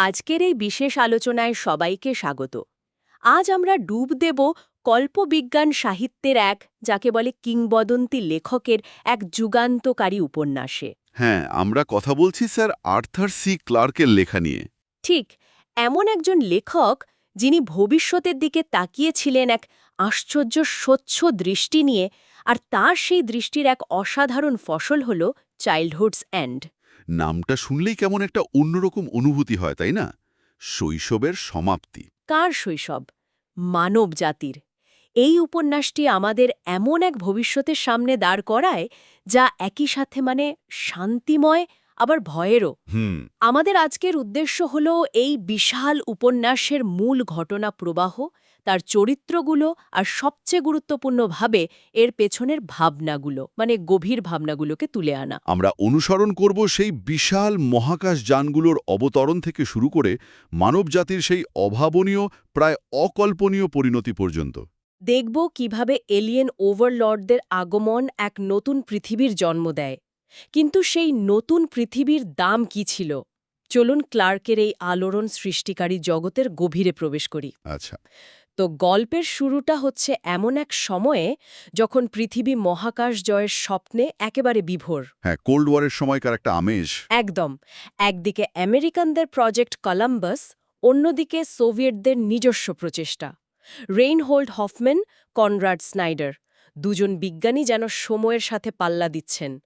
আজকের এই বিশেষ আলোচনায় সবাইকে স্বাগত। আজ আমরা ডুব দেব কল্পবিজ্ঞান সাহিত্যের এক যাকে বলে কিংবদন্তি লেখকের এক যুগান্তকারী উপন্যাসে। হ্যাঁ আমরা কথা বলছি স্যার আর্থার সি ক্লার্কের লেখা নিয়ে। ঠিক এমন একজন লেখক যিনি ভবিষ্যতের দিকে তাকিয়েছিলেন এক আশ্চর্য স্বচ্ছ দৃষ্টি নিয়ে আর তার সেই দৃষ্টির এক অসাধারণ ফসল হল চাইল্ডহুডস এন্ড নামটা শুনলেই কেমন একটা অন্যরকম অনুভূতি হয় তাই না? শৈশবের সমাপ্তি। কার শৈশব? মানব জাতির। এই উপন্যাসটি আমাদের এমন এক ভবিষ্যতের সামনে দাঁড় করায় যা একই সাথে মানে শান্তিময় আবার ভয়েরও। হুম। আমাদের আজকের উদ্দেশ্য হল এই বিশাল উপন্যাসের মূল ঘটনা প্রবাহ তার চরিত্রগুলো আর সবচেয়ে গুরুত্বপূর্ণভাবে এর পেছনের ভাবনাগুলো মানে গভীর ভাবনাগুলোকে তুলে আনা। আমরা অনুসরণ করব সেই বিশাল মহাকাশ যানগুলোর অবতরণ থেকে শুরু করে মানবজাতির সেই অভাবনীয় প্রায় অকল্পনীয় পরিণতি পর্যন্ত। দেখব কীভাবে এলিয়েন ওভারলর্ডদের আগমন এক নতুন পৃথিবীর জন্ম দেয়। কিন্তু সেই নতুন পৃথিবীর দাম কি ছিল? চলুন ক্লার্কের এই আলোড়ন সৃষ্টিকারী জগতের গভীরে প্রবেশ করি। আচ্ছা। তো গল্পের শুরুটা হচ্ছে এমন এক সময়ে যখন পৃথিবী মহাকাশ জয়ের স্বপ্নে একেবারে বিভোর। হ্যাঁ কোল্ড ওয়ারের সময়কার একটা আমেজ। একদম। একদিকে আমেরিকানদের প্রজেক্ট কলাম্বাস অন্যদিকে সোভিয়েতদের নিজস্ব প্রচেষ্টা। রেইনহোল্ড হফম্যান কনরাড স্নাইডার দুজন বিজ্ঞানী যেন সময়ের সাথে পাল্লা দিচ্ছেন।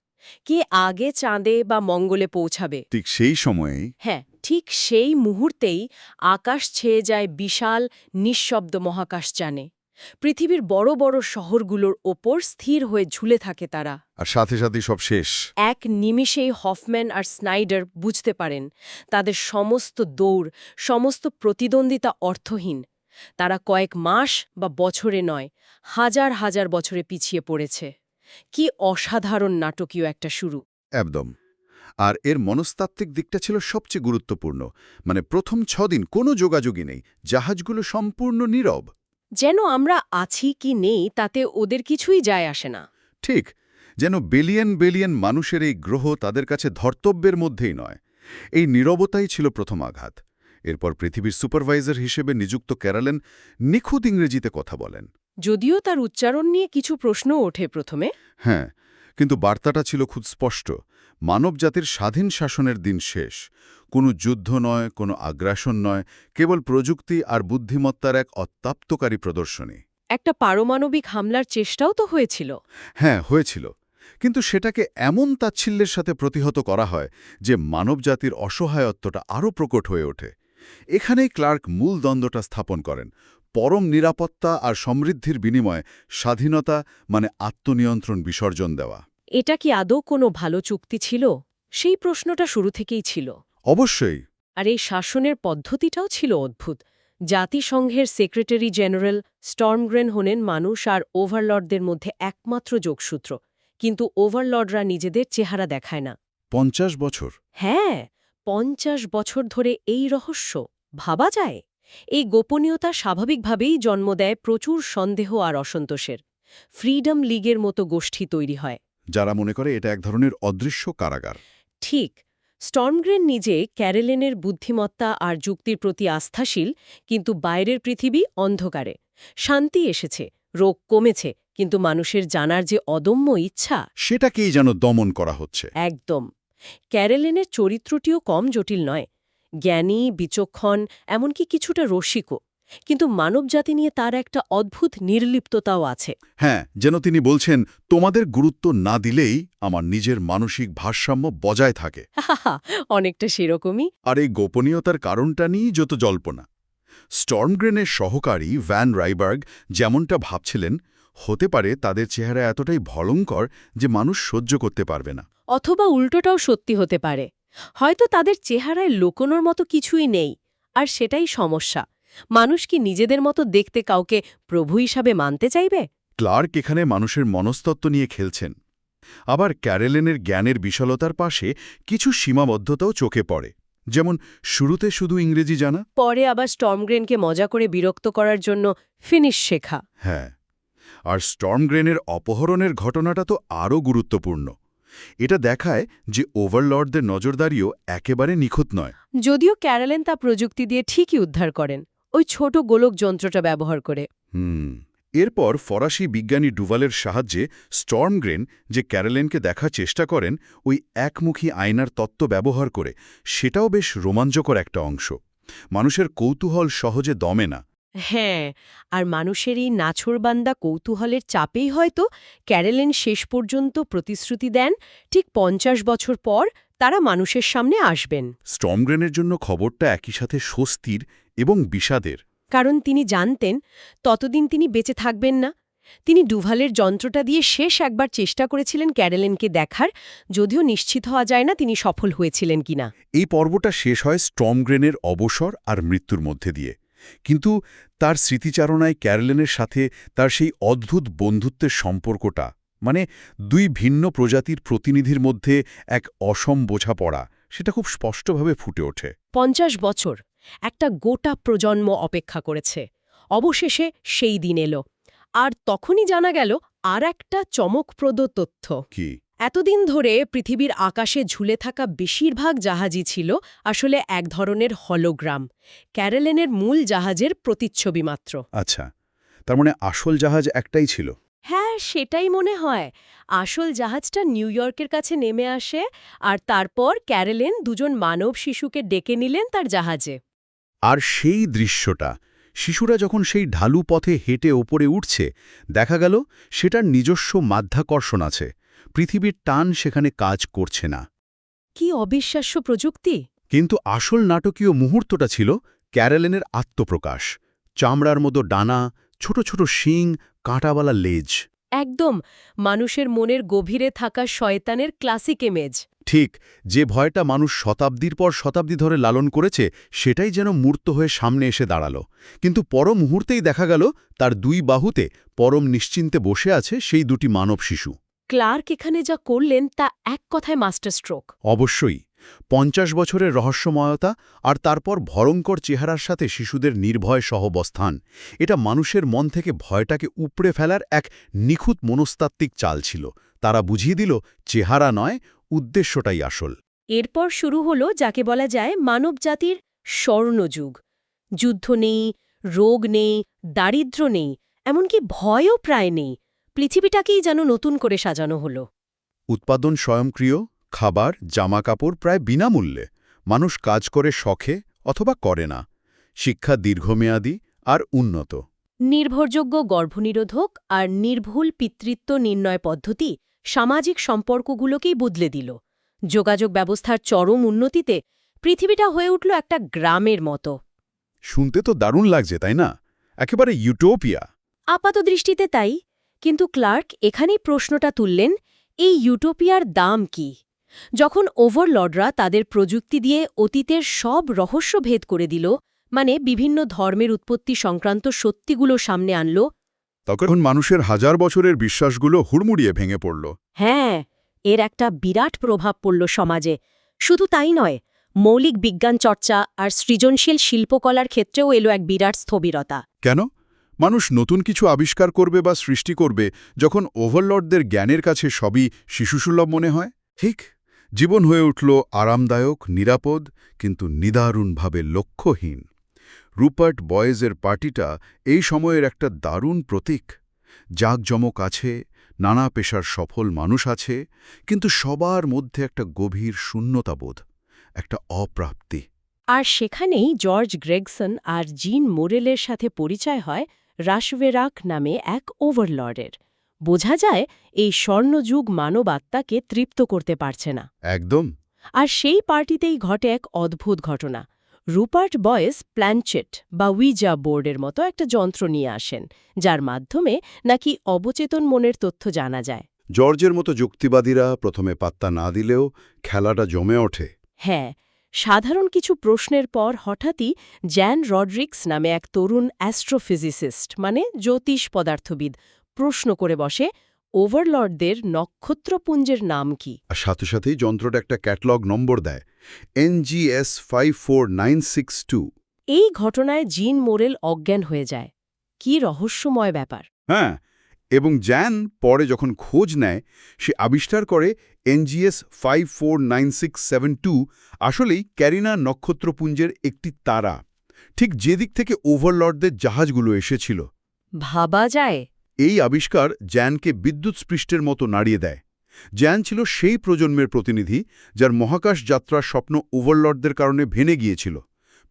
কে আগে চাঁদে বা মঙ্গলে পৌঁছাবে? ঠিক সেই সময়ে হ্যাঁ। ঠিক সেই মুহূর্তেই আকাশ ছেয়ে যায় বিশাল নিঃশব্দ মহাকাশ জানে পৃথিবীর বড় বড় শহরগুলোর ওপর স্থির হয়ে ঝুলে থাকে তারা। আর সাথে সাথে সব শেষ। এক নিমিষেই হফম্যান আর স্নাইডার বুঝতে পারেন তাদের সমস্ত দৌড় সমস্ত প্রতিদ্বন্দ্বিতা অর্থহীন। তারা কয়েক মাস বা বছরে নয় হাজার হাজার বছরে পিছিয়ে পড়েছে। কি অসাধারণ নাটকীয় একটা শুরু। একদম। আর এর মনস্তাত্ত্বিক দিকটা ছিল সবচেয়ে গুরুত্বপূর্ণ। মানে প্রথম ছদিন কোনো যোগাযোগই নেই জাহাজগুলো সম্পূর্ণ নীরব। যেন আমরা আছি কি নেই তাতে ওদের কিছুই যায় আসে না। ঠিক যেন বিলিয়ন বিলিয়ন মানুষের এই গ্রহ তাদের কাছে ধর্তব্যের মধ্যেই নয়। এই নীরবতাই ছিল প্রথম আঘাত। এরপর পৃথিবীর সুপারভাইজার হিসেবে নিযুক্ত ক্যারালেন নিখুঁত ইংরেজিতে কথা বলেন। যদিও তার উচ্চারণ নিয়ে কিছু প্রশ্ন ওঠে প্রথমে। হ্যাঁ কিন্তু বার্তাটা ছিল খুব স্পষ্ট। মানবজাতির স্বাধীন শাসনের দিন শেষ। কোনো যুদ্ধ নয় কোনো আগ্রাসন নয় কেবল প্রযুক্তি আর বুদ্ধিমত্তার এক অত্যাপ্তকারী প্রদর্শনী। একটা পারমাণবিক হামলার চেষ্টাও তো হয়েছিল। হ্যাঁ হয়েছিল। কিন্তু সেটাকে এমন তাচ্ছিল্যের সাথে প্রতিহত করা হয় যে মানবজাতির অসহায়ত্বটা আরও প্রকট হয়ে ওঠে। এখানেই ক্লার্ক মূল দ্বন্দ্বটা স্থাপন করেন। পরম নিরাপত্তা আর সমৃদ্ধির বিনিময়ে স্বাধীনতা মানে আত্মনিয়ন্ত্রণ বিসর্জন দেওয়া। এটা কি আদৌ কোনো ভালো চুক্তি ছিল? সেই প্রশ্নটা শুরু থেকেই ছিল। অবশ্যই। আর এই শাসনের পদ্ধতিটাও ছিল অদ্ভুত। জাতিসংঘের সেক্রেটারি জেনারেল স্টর্মগ্রেন হলেন মানুষ আর ওভারলর্ডদের মধ্যে একমাত্র যোগসূত্র। কিন্তু ওভারলর্ডরা নিজেদের চেহারা দেখায় না। পঞ্চাশ বছর। হ্যাঁ পঞ্চাশ বছর ধরে এই রহস্য ভাবা যায়? এই গোপনীয়তা স্বাভাবিকভাবেই জন্ম দেয় প্রচুর সন্দেহ আর অসন্তোষের। ফ্রিডম লীগের মতো গোষ্ঠী তৈরি হয়। যারা মনে করে এটা এক ধরনের অদৃশ্য কারাগার। ঠিক স্টর্মগ্রেন নিজে ক্যারেলেনের বুদ্ধিমত্তা আর যুক্তির প্রতি আস্থাশীল কিন্তু বাইরের পৃথিবী অন্ধকারে। শান্তি এসেছে রোগ কমেছে কিন্তু মানুষের জানার যে অদম্য ইচ্ছা। সেটাকেই যেন দমন করা হচ্ছে। একদম। ক্যারেলেনের চরিত্রটিও কম জটিল নয় জ্ঞানী বিচক্ষণ এমনকি কিছুটা রসিকও। কিন্তু মানবজাতি নিয়ে তার একটা অদ্ভুত নির্লিপ্ততাও আছে। হ্যাঁ যেন তিনি বলছেন তোমাদের গুরুত্ব না দিলেই আমার নিজের মানসিক ভারসাম্য বজায় থাকে। অনেকটা সেরকমই। আর এই গোপনীয়তার কারণটা নিয়েই যত জল্পনা। স্টর্মগ্রেনের সহকারী ভ্যান রাইবার্গ যেমনটা ভাবছিলেন হতে পারে তাদের চেহারা এতটাই ভয়ঙ্কর যে মানুষ সহ্য করতে পারবে না। অথবা উল্টোটাও সত্যি হতে পারে। হয়তো তাদের চেহারায় লোকোনোর মতো কিছুই নেই আর সেটাই সমস্যা। মানুষ কি নিজেদের মতো দেখতে কাউকে প্রভু হিসাবে মানতে চাইবে? ক্লার্ক এখানে মানুষের মনস্তত্ত্ব নিয়ে খেলছেন। আবার ক্যারেলেনের জ্ঞানের বিশালতার পাশে কিছু সীমাবদ্ধতাও চোখে পড়ে। যেমন শুরুতে শুধু ইংরেজি জানা। পরে আবার স্টর্মগ্রেনকে মজা করে বিরক্ত করার জন্য ফিনিশ শেখা। হ্যাঁ আর স্টর্মগ্রেনের অপহরণের ঘটনাটা তো আরও গুরুত্বপূর্ণ। এটা দেখায় যে ওভারলর্ডদের নজরদারিও একেবারে নিখুঁত নয়। যদিও ক্যারালেন তা প্রযুক্তি দিয়ে ঠিকই উদ্ধার করেন ওই ছোট গোলক যন্ত্রটা ব্যবহার করে। হুম এরপর ফরাসি বিজ্ঞানী ডুভালের সাহায্যে স্টর্মগ্রেন যে ক্যারেলেনকে দেখার চেষ্টা করেন ওই একমুখী আয়নার তত্ত্ব ব্যবহার করে সেটাও বেশ রোমাঞ্চকর একটা অংশ। মানুষের কৌতূহল সহজে দমে না। হ্যাঁ আর মানুষের এই নাছোড়বান্দা কৌতূহলের চাপেই হয়তো ক্যারেলেন শেষ পর্যন্ত প্রতিশ্রুতি দেন ঠিক পঞ্চাশ বছর পর তারা মানুষের সামনে আসবেন। স্টর্মগ্রেনের জন্য খবরটা একই সাথে স্বস্তির এবং বিষাদের। কারণ তিনি জানতেন ততদিন তিনি বেঁচে থাকবেন না। তিনি ডুভালের যন্ত্রটা দিয়ে শেষ একবার চেষ্টা করেছিলেন ক্যারেলেনকে দেখার যদিও নিশ্চিত হওয়া যায় না তিনি সফল হয়েছিলেন কিনা। এই পর্বটা শেষ হয় স্টর্মগ্রেনের অবসর আর মৃত্যুর মধ্যে দিয়ে। কিন্তু তার স্মৃতিচারণায় ক্যারলেনের সাথে তার সেই অদ্ভুত বন্ধুত্বের সম্পর্কটা মানে দুই ভিন্ন প্রজাতির প্রতিনিধির মধ্যে এক অসম বোঝাপড়া সেটা খুব স্পষ্টভাবে ফুটে ওঠে। পঞ্চাশ বছর একটা গোটা প্রজন্ম অপেক্ষা করেছে। অবশেষে সেই দিন এলো। আর তখনই জানা গেল আর একটা চমকপ্রদ তথ্য। কি? এতদিন ধরে পৃথিবীর আকাশে ঝুলে থাকা বেশিরভাগ জাহাজই ছিল আসলে এক ধরনের হলোগ্রাম ক্যারেলেনের মূল জাহাজের প্রতিচ্ছবি মাত্র। আচ্ছা তার মানে আসল জাহাজ একটাই ছিল? হ্যাঁ সেটাই মনে হয়। আসল জাহাজটা নিউ ইয়র্কের কাছে নেমে আসে আর তারপর ক্যারেলেন দুজন মানব শিশুকে ডেকে নিলেন তার জাহাজে। আর সেই দৃশ্যটা শিশুরা যখন সেই ঢালু পথে হেঁটে ওপরে উঠছে দেখা গেল সেটার নিজস্ব মাধ্যাকর্ষণ আছে। পৃথিবীর টান সেখানে কাজ করছে না। কি অবিশ্বাস্য প্রযুক্তি! কিন্তু আসল নাটকীয় মুহূর্তটা ছিল ক্যারেলেনের আত্মপ্রকাশ। চামড়ার মতো ডানা ছোট ছোট শিং কাঁটাওয়ালা লেজ। একদম মানুষের মনের গভীরে থাকা শয়তানের ক্লাসিক ইমেজ ঠিক যে ভয়টা মানুষ শতাব্দীর পর শতাব্দী ধরে লালন করেছে সেটাই যেন মূর্ত হয়ে সামনে এসে দাঁড়াল। কিন্তু পর মুহূর্তেই দেখা গেল তার দুই বাহুতে পরম নিশ্চিন্তে বসে আছে সেই দুটি মানব শিশু। ক্লার্ক এখানে যা করলেন তা এক কথায় মাস্টার স্ট্রোক অবশ্যই পঞ্চাশ বছরের রহস্যময়তা আর তারপর ভয়ঙ্কর চেহারার সাথে শিশুদের নির্ভয় সহবস্থান এটা মানুষের মন থেকে ভয়টাকে উপড়ে ফেলার এক নিখুঁত মনস্তাত্ত্বিক চাল ছিল। তারা বুঝিয়ে দিল চেহারা নয় উদ্দেশ্যটাই আসল। এরপর শুরু হলো যাকে বলা যায় মানবজাতির স্বর্ণযুগ। যুদ্ধ নেই রোগ নেই দারিদ্র্য নেই এমনকি ভয়ও প্রায় নেই। পৃথিবীটাকেই যেন নতুন করে সাজানো হলো। উৎপাদন স্বয়ংক্রিয় খাবার জামাকাপড় প্রায় বিনামূল্যে। মানুষ কাজ করে শখে অথবা করে না। শিক্ষা দীর্ঘমেয়াদী আর উন্নত। নির্ভরযোগ্য গর্ভনিরোধক আর নির্ভুল পিতৃত্ব নির্ণয় পদ্ধতি সামাজিক সম্পর্কগুলোকেই বদলে দিল। যোগাযোগ ব্যবস্থার চরম উন্নতিতে পৃথিবীটা হয়ে উঠল একটা গ্রামের মতো। শুনতে তো দারুণ লাগছে তাই না? একেবারে ইউটোপিয়া। আপাতদৃষ্টিতে তাই। কিন্তু ক্লার্ক এখানেই প্রশ্নটা তুললেন এই ইউটোপিয়ার দাম কি? যখন ওভারলর্ডরা তাদের প্রযুক্তি দিয়ে অতীতের সব রহস্য ভেদ করে দিল মানে বিভিন্ন ধর্মের উৎপত্তি সংক্রান্ত সত্যিগুলো সামনে আনল তখন মানুষের হাজার বছরের বিশ্বাসগুলো হুড়মুড়িয়ে ভেঙে পড়ল। হ্যাঁ এর একটা বিরাট প্রভাব পড়ল সমাজে। শুধু তাই নয় মৌলিক বিজ্ঞান চর্চা আর সৃজনশীল শিল্পকলার ক্ষেত্রেও এলো এক বিরাট স্থবিরতা। কেন? মানুষ নতুন কিছু আবিষ্কার করবে বা সৃষ্টি করবে যখন ওভারলর্ডদের জ্ঞানের কাছে সবই শিশুসুলভ মনে হয়? ঠিক, জীবন হয়ে উঠল আরামদায়ক, নিরাপদ, কিন্তু নিদারুণভাবে লক্ষ্যহীন। রুপার্ট বয়েজের পার্টিটা এই সময়ের একটা দারুণ প্রতীক। জাকজমক আছে, নানা পেশার সফল মানুষ আছে, কিন্তু সবার মধ্যে একটা গভীর শূন্যতাবোধ, একটা অপ্রাপ্তি। আর সেখানেই জর্জ গ্রেগসন আর জিন মোরেলের সাথে পরিচয় হয় রাশভেরাক নামে এক ওভারলর্ডের। বোঝা যায় এই স্বর্ণযুগ মানব আত্মাকে তৃপ্ত করতে পারছে না। একদম। আর সেই পার্টিতেই ঘটে এক অদ্ভুত ঘটনা। রুপার্ট বয়েস প্ল্যানচেট বা উইজা বোর্ডের মতো একটা যন্ত্র নিয়ে আসেন যার মাধ্যমে নাকি অবচেতন মনের তথ্য জানা যায়। জর্জের মতো যুক্তিবাদীরা প্রথমে পাত্তা না দিলেও খেলাটা জমে ওঠে। হ্যাঁ সাধারণ কিছু প্রশ্নের পর হঠাৎই জ্যান রডরিক্স নামে এক তরুণ অ্যাস্ট্রোফিজিসিস্ট মানে জ্যোতিষ পদার্থবিদ প্রশ্ন করে বসে ওভারলর্ডদের নক্ষত্রপুঞ্জের নাম কি? আর সাথে সাথেই যন্ত্রটা একটা ক্যাটলগ নম্বর দেয় NGC five four nine six two. এই ঘটনায় জিন মোরেল অজ্ঞান হয়ে যায়। কি রহস্যময় ব্যাপার। হ্যাঁ এবং জ্যান পরে যখন খোঁজ নেয় সে আবিষ্কার করে NGC five four nine six seven two আসলেই ক্যারিনা নক্ষত্রপুঞ্জের একটি তারা। ঠিক যে দিক থেকে ওভারলর্ডদের জাহাজগুলো এসেছিল। ভাবা যায়। এই আবিষ্কার জ্যানকে বিদ্যুৎ স্পৃষ্টের মতো নাড়িয়ে দেয়। জ্যান ছিল সেই প্রজন্মের প্রতিনিধি যার মহাকাশ যাত্রার স্বপ্ন ওভারলর্ডদের কারণে ভেঙে গিয়েছিল।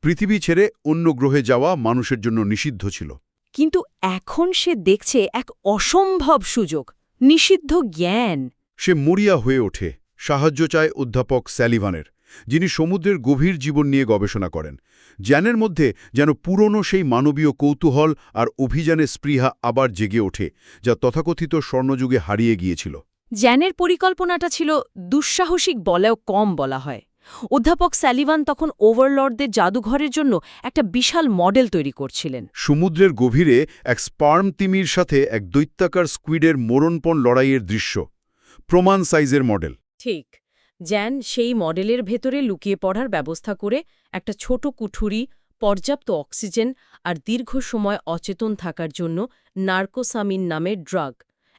পৃথিবী ছেড়ে অন্য গ্রহে যাওয়া মানুষের জন্য নিষিদ্ধ ছিল। কিন্তু এখন সে দেখছে এক অসম্ভব সুযোগ নিষিদ্ধ জ্ঞান। সে মরিয়া হয়ে ওঠে সাহায্য চায় অধ্যাপক স্যালিভানের যিনি সমুদ্রের গভীর জীবন নিয়ে গবেষণা করেন জ্ঞানের মধ্যে যেন পুরনো সেই মানবীয় কৌতূহল আর অভিযানের স্পৃহা আবার জেগে ওঠে যা তথাকথিত স্বর্ণযুগে হারিয়ে গিয়েছিল। জ্যানের পরিকল্পনাটা ছিল দুঃসাহসিক বলেও কম বলা হয়। অধ্যাপক স্যালিভান তখন ওভারলর্ডদের জাদুঘরের জন্য একটা বিশাল মডেল তৈরি করছিলেন। সমুদ্রের গভীরে এক স্পার্ম তিমির সাথে এক দৈত্যাকার স্কুইডের মরণপণ লড়াইয়ের দৃশ্য। প্রমাণ সাইজের মডেল। ঠিক। জ্যান সেই মডেলের ভেতরে লুকিয়ে পড়ার ব্যবস্থা করে একটা ছোট কুঠুরি পর্যাপ্ত অক্সিজেন আর দীর্ঘ সময় অচেতন থাকার জন্য নার্কোসামিন নামের ড্রাগ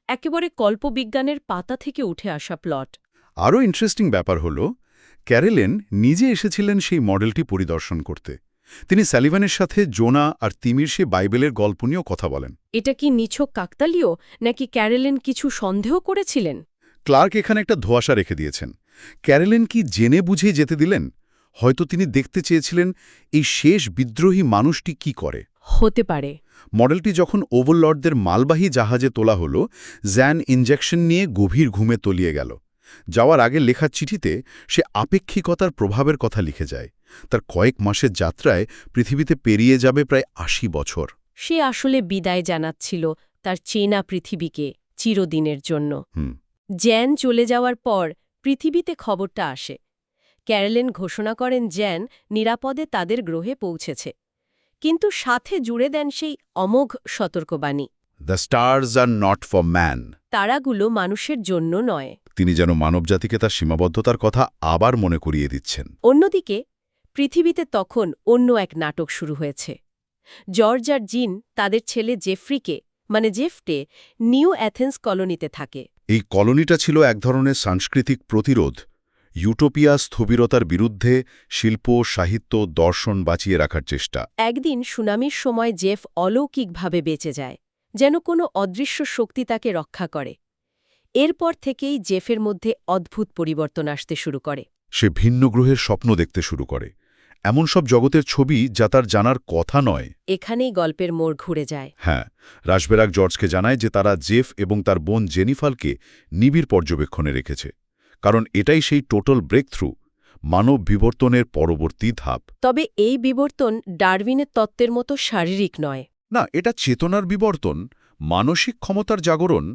একেবারে কল্পবিজ্ঞানের পাতা থেকে উঠে আসা প্লট। আরও ইন্টারেস্টিং ব্যাপার হল ক্যারেলেন নিজে এসেছিলেন সেই মডেলটি পরিদর্শন করতে। তিনি স্যালিভানের সাথে জোনা আর তিমির সে বাইবেলের গল্প নিয়েও কথা বলেন। এটা কি নিছক কাকতালীয় নাকি ক্যারেলেন কিছু সন্দেহ করেছিলেন? ক্লার্ক এখানে একটা ধোয়াশা রেখে দিয়েছেন। ক্যারেলেন কি জেনে বুঝে যেতে দিলেন? হয়তো তিনি দেখতে চেয়েছিলেন এই শেষ বিদ্রোহী মানুষটি কি করে? হতে পারে। মডেলটি যখন ওভারলর্ডদের মালবাহী জাহাজে তোলা হল জ্যান ইনজেকশন নিয়ে গভীর ঘুমে তলিয়ে গেল। যাওয়ার আগে লেখা চিঠিতে সে আপেক্ষিকতার প্রভাবের কথা লিখে যায়। তার কয়েক মাসের যাত্রায় পৃথিবীতে পেরিয়ে যাবে প্রায় আশি বছর। সে আসলে বিদায় জানাচ্ছিল তার চেনা পৃথিবীকে চিরদিনের জন্য। হুম। জ্যান চলে যাওয়ার পর পৃথিবীতে খবরটা আসে। ক্যারেলেন ঘোষণা করেন জ্যান নিরাপদে তাদের গ্রহে পৌঁছেছে। কিন্তু সাথে জুড়ে দেন সেই অমোঘ সতর্কবাণী। The stars are not for man তারাগুলো মানুষের জন্য নয়। তিনি যেন মানবজাতিকে তার সীমাবদ্ধতার কথা আবার মনে করিয়ে দিচ্ছেন। অন্যদিকে পৃথিবীতে তখন অন্য এক নাটক শুরু হয়েছে। জর্জ আর জিন তাদের ছেলে জেফ্রিকে মানে জেফটে নিউ অ্যাথেন্স কলোনিতে থাকে। এই কলোনিটা ছিল এক ধরনের সাংস্কৃতিক প্রতিরোধ ইউটোপিয়া স্থবিরতার বিরুদ্ধে শিল্প সাহিত্য দর্শন বাঁচিয়ে রাখার চেষ্টা। একদিন সুনামির সময় জেফ অলৌকিকভাবে বেঁচে যায় যেন কোনো অদৃশ্য শক্তি তাকে রক্ষা করে। এরপর থেকেই জেফের মধ্যে অদ্ভুত পরিবর্তন আসতে শুরু করে। সে ভিন্ন গ্রহের স্বপ্ন দেখতে শুরু করে। এমন সব জগতের ছবি যা তার জানার কথা নয়। এখানেই গল্পের মোড় ঘুরে যায়। হ্যাঁ রাসবেরাক জর্জকে জানায় যে তারা জেফ এবং তার বোন জেনিফালকে নিবিড় পর্যবেক্ষণে রেখেছে কারণ এটাই সেই টোটাল ব্রেক থ্রু মানব বিবর্তনের পরবর্তী ধাপ। তবে এই বিবর্তন ডারউইনের তত্ত্বের মতো শারীরিক নয়। না এটা চেতনার বিবর্তন মানসিক ক্ষমতার জাগরণ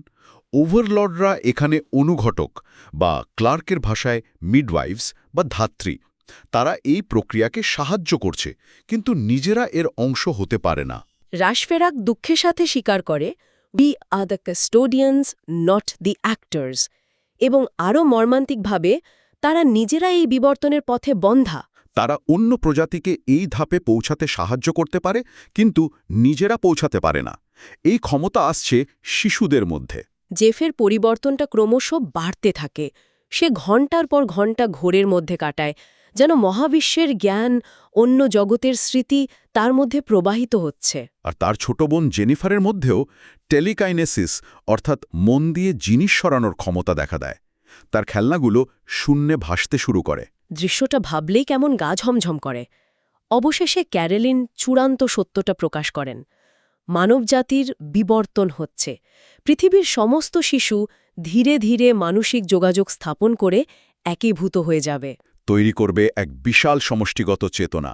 ওভারলর্ডরা এখানে অনুঘটক বা ক্লার্কের ভাষায় মিডওয়াইভস বা ধাত্রী তারা এই প্রক্রিয়াকে সাহায্য করছে কিন্তু নিজেরা এর অংশ হতে পারে না। রাশফেরাক দুঃখের সাথে স্বীকার করে we are the custodians not the actors এবং আরও মর্মান্তিকভাবে তারা নিজেরা এই বিবর্তনের পথে বন্ধা। তারা অন্য প্রজাতিকে এই ধাপে পৌঁছাতে সাহায্য করতে পারে কিন্তু নিজেরা পৌঁছাতে পারে না। এই ক্ষমতা আসছে শিশুদের মধ্যে। জেফের পরিবর্তনটা ক্রমশ বাড়তে থাকে। সে ঘণ্টার পর ঘণ্টা ঘোরের মধ্যে কাটায়। যেন মহাবিশ্বের জ্ঞান অন্য জগতের স্মৃতি তার মধ্যে প্রবাহিত হচ্ছে। আর তার ছোট বোন জেনিফারের মধ্যেও টেলিকাইনেসিস অর্থাৎ মন দিয়ে জিনিস সরানোর ক্ষমতা দেখা দেয়। তার খেলনাগুলো শূন্যে ভাসতে শুরু করে। দৃশ্যটা ভাবলেই কেমন গা ঝমঝম করে। অবশেষে ক্যারেলিন চূড়ান্ত সত্যটা প্রকাশ করেন। মানবজাতির বিবর্তন হচ্ছে। পৃথিবীর সমস্ত শিশু ধীরে ধীরে মানসিক যোগাযোগ স্থাপন করে একীভূত হয়ে যাবে। তৈরি করবে এক বিশাল সমষ্টিগত চেতনা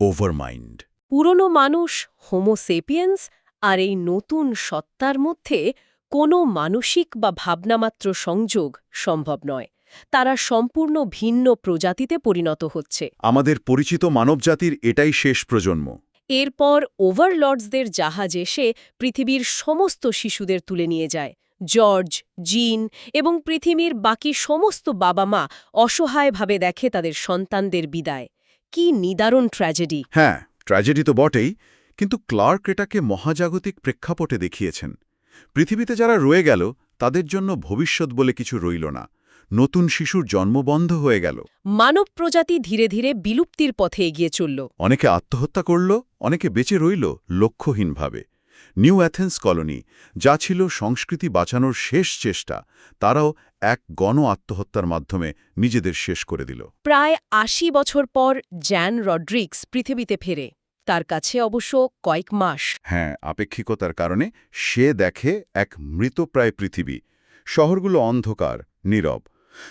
ওভারমাইন্ড পুরনো মানুষ হোমোসেপিয়েন্স আর এই নতুন সত্তার মধ্যে কোনো মানসিক বা ভাবনামাত্র সংযোগ সম্ভব নয়। তারা সম্পূর্ণ ভিন্ন প্রজাতিতে পরিণত হচ্ছে। আমাদের পরিচিত মানবজাতির এটাই শেষ প্রজন্ম। এরপর ওভারলর্ডসদের জাহাজ এসে পৃথিবীর সমস্ত শিশুদের তুলে নিয়ে যায়। জর্জ জিন এবং পৃথিবীর বাকি সমস্ত বাবা মা অসহায়ভাবে দেখে তাদের সন্তানদের বিদায়। কি নিদারুণ ট্র্যাজেডি। হ্যাঁ ট্র্যাজেডি তো বটেই কিন্তু ক্লার্ক এটাকে মহাজাগতিক প্রেক্ষাপটে দেখিয়েছেন। পৃথিবীতে যারা রয়ে গেল তাদের জন্য ভবিষ্যৎ বলে কিছু রইল না। নতুন শিশুর জন্ম বন্ধ হয়ে গেল। মানব প্রজাতি ধীরে ধীরে বিলুপ্তির পথে এগিয়ে চলল। অনেকে আত্মহত্যা করল অনেকে বেঁচে রইল লক্ষ্যহীনভাবে। নিউ অ্যাথেন্স কলোনি যা ছিল সংস্কৃতি বাঁচানোর শেষ চেষ্টা তারাও এক গণ আত্মহত্যার মাধ্যমে নিজেদের শেষ করে দিল। প্রায় আশি বছর পর জ্যান রড্রিক্স পৃথিবীতে ফেরে। তার কাছে অবশ্য কয়েক মাস। হ্যাঁ আপেক্ষিকতার কারণে সে দেখে এক মৃতপ্রায় পৃথিবী। শহরগুলো অন্ধকার নীরব।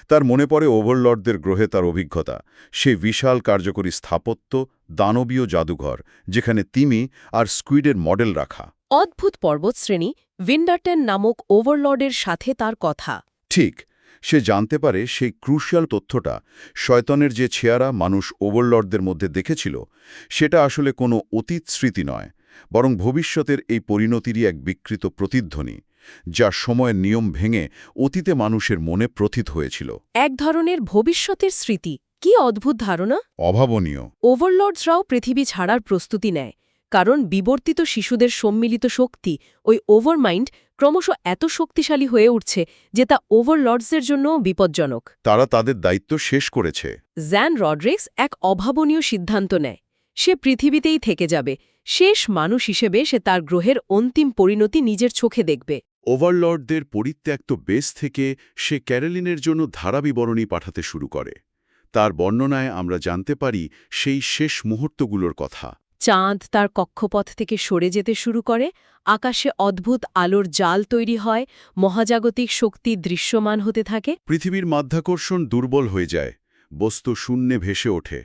তার মনে পড়ে ওভারলর্ডদের গ্রহে তার অভিজ্ঞতা। সে বিশাল কার্যকরী স্থাপত্য দানবীয় জাদুঘর যেখানে তিমি আর স্কুইডের মডেল রাখা। অদ্ভুত পর্বতশ্রেণী উইন্ডারটেন নামক ওভারলর্ডের সাথে তার কথা। ঠিক সে জানতে পারে সেই ক্রুশিয়াল তথ্যটা শয়তনের যে ছেয়ারা মানুষ ওভারলর্ডদের মধ্যে দেখেছিল সেটা আসলে কোনো অতীত স্মৃতি নয় বরং ভবিষ্যতের এই পরিণতিরই এক বিকৃত প্রতিধ্বনি যা সময়ের নিয়ম ভেঙে অতীতে মানুষের মনে প্রথিত হয়েছিল। এক ধরনের ভবিষ্যতের স্মৃতি। কি অদ্ভুত ধারণা? অভাবনীয়। ওভারলর্ডসরাও পৃথিবী ছাড়ার প্রস্তুতি নেয়। কারণ বিবর্তিত শিশুদের সম্মিলিত শক্তি ওই ওভারমাইন্ড ক্রমশ এত শক্তিশালী হয়ে উঠছে যে তা ওভারলর্ডসদের জন্যও বিপজ্জনক। তারা তাদের দায়িত্ব শেষ করেছে। জ্যান রড্রিক্স এক অভাবনীয় সিদ্ধান্ত নেয়। সে পৃথিবীতেই থেকে যাবে। শেষ মানুষ হিসেবে সে তার গ্রহের অন্তিম পরিণতি নিজের চোখে দেখবে। ওভারলর্ডদের পরিত্যক্ত বেস থেকে সে ক্যারোলিনের জন্য ধারাবিবরণী পাঠাতে শুরু করে। তার বর্ণনায় আমরা জানতে পারি সেই শেষ মুহূর্তগুলোর কথা। চাঁদ তার কক্ষপথ থেকে সরে যেতে শুরু করে আকাশে অদ্ভুত আলোর জাল তৈরি হয় মহাজাগতিক শক্তি দৃশ্যমান হতে থাকে। পৃথিবীর মাধ্যাকর্ষণ দুর্বল হয়ে যায় বস্তু শূন্যে ভেসে ওঠে।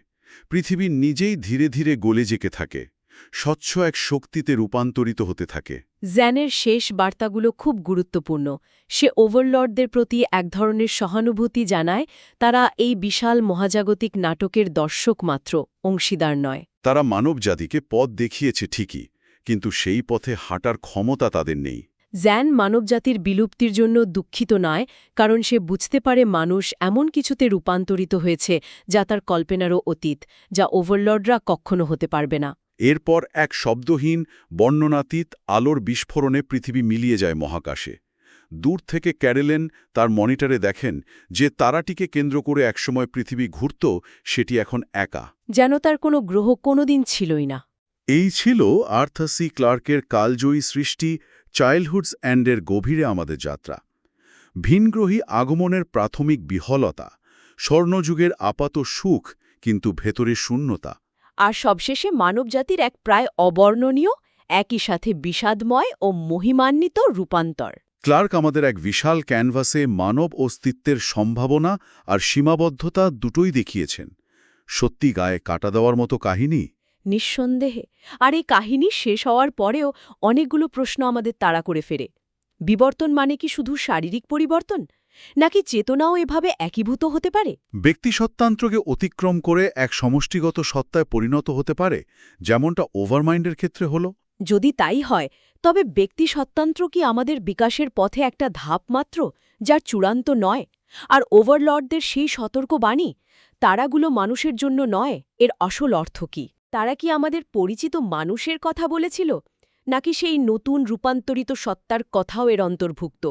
পৃথিবী নিজেই ধীরে ধীরে গলে যেতে থাকে স্বচ্ছ এক শক্তিতে রূপান্তরিত হতে থাকে। জ্যানের শেষ বার্তাগুলো খুব গুরুত্বপূর্ণ। সে ওভারলর্ডদের প্রতি এক ধরনের সহানুভূতি জানায় তারা এই বিশাল মহাজাগতিক নাটকের দর্শক মাত্র অংশীদার নয়। তারা মানবজাতিকে পথ দেখিয়েছে ঠিকই কিন্তু সেই পথে হাঁটার ক্ষমতা তাদের নেই। জ্যান মানবজাতির বিলুপ্তির জন্য দুঃখিত নয় কারণ সে বুঝতে পারে মানুষ এমন কিছুতে রূপান্তরিত হয়েছে যা তার কল্পনারও অতীত যা ওভারলর্ডরা কখনো হতে পারবে না। এরপর এক শব্দহীন বর্ণনাতীত আলোর বিস্ফোরণে পৃথিবী মিলিয়ে যায় মহাকাশে। দূর থেকে ক্যারেলেন তার মনিটরে দেখেন যে তারাটিকে কেন্দ্র করে একসময় পৃথিবী ঘুরত সেটি এখন একা। যেন তার কোনো গ্রহ কোনোদিন ছিলই না। এই ছিল আর্থার সি ক্লার্কের কালজয়ী সৃষ্টি চাইল্ডহুডস অ্যান্ডের গভীরে আমাদের যাত্রা। ভিনগ্রহী আগমনের প্রাথমিক বিহলতা স্বর্ণযুগের আপাত সুখ কিন্তু ভেতরে শূন্যতা। আর সবশেষে মানবজাতির এক প্রায় অবর্ণনীয় একই সাথে বিষাদময় ও মহিমান্বিত রূপান্তর। ক্লার্ক আমাদের এক বিশাল ক্যানভাসে মানব অস্তিত্বের সম্ভাবনা আর সীমাবদ্ধতা দুটোই দেখিয়েছেন। সত্যি গায়ে কাটা দেওয়ার মতো কাহিনী? নিঃসন্দেহে। আর এই কাহিনী শেষ হওয়ার পরেও অনেকগুলো প্রশ্ন আমাদের তাড়া করে ফেরে। বিবর্তন মানে কি শুধু শারীরিক পরিবর্তন? নাকি চেতনাও এভাবে একীভূত হতে পারে? ব্যক্তিসত্তান্ত্রকে অতিক্রম করে এক সমষ্টিগত সত্তায় পরিণত হতে পারে যেমনটা ওভারমাইন্ডের ক্ষেত্রে হলো? যদি তাই হয়, তবে ব্যক্তি সত্তান্ত্র কি আমাদের বিকাশের পথে একটা ধাপ মাত্র, যার চূড়ান্ত নয়? আর ওভারলর্ডদের সেই সতর্ক বাণী, তারাগুলো মানুষের জন্য নয়, এর আসল অর্থ কি? তারা কি আমাদের পরিচিত মানুষের কথা বলেছিল? নাকি সেই নতুন রূপান্তরিত সত্তার কথাও এর অন্তর্ভুক্ত?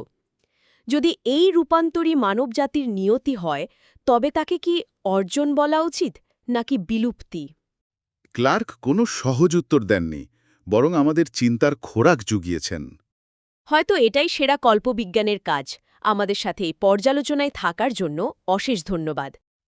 যদি এই রূপান্তরী মানবজাতির নিয়তি হয়, তবে তাকে কি অর্জন বলা উচিত, নাকি বিলুপ্তি? ক্লার্ক কোনো সহজ উত্তর দেননি। বরং আমাদের চিন্তার খোরাক জুগিয়েছেন। হয়তো এটাই সেরা কল্পবিজ্ঞানের কাজ। আমাদের সাথে এই পর্যালোচনায় থাকার জন্য অশেষ ধন্যবাদ।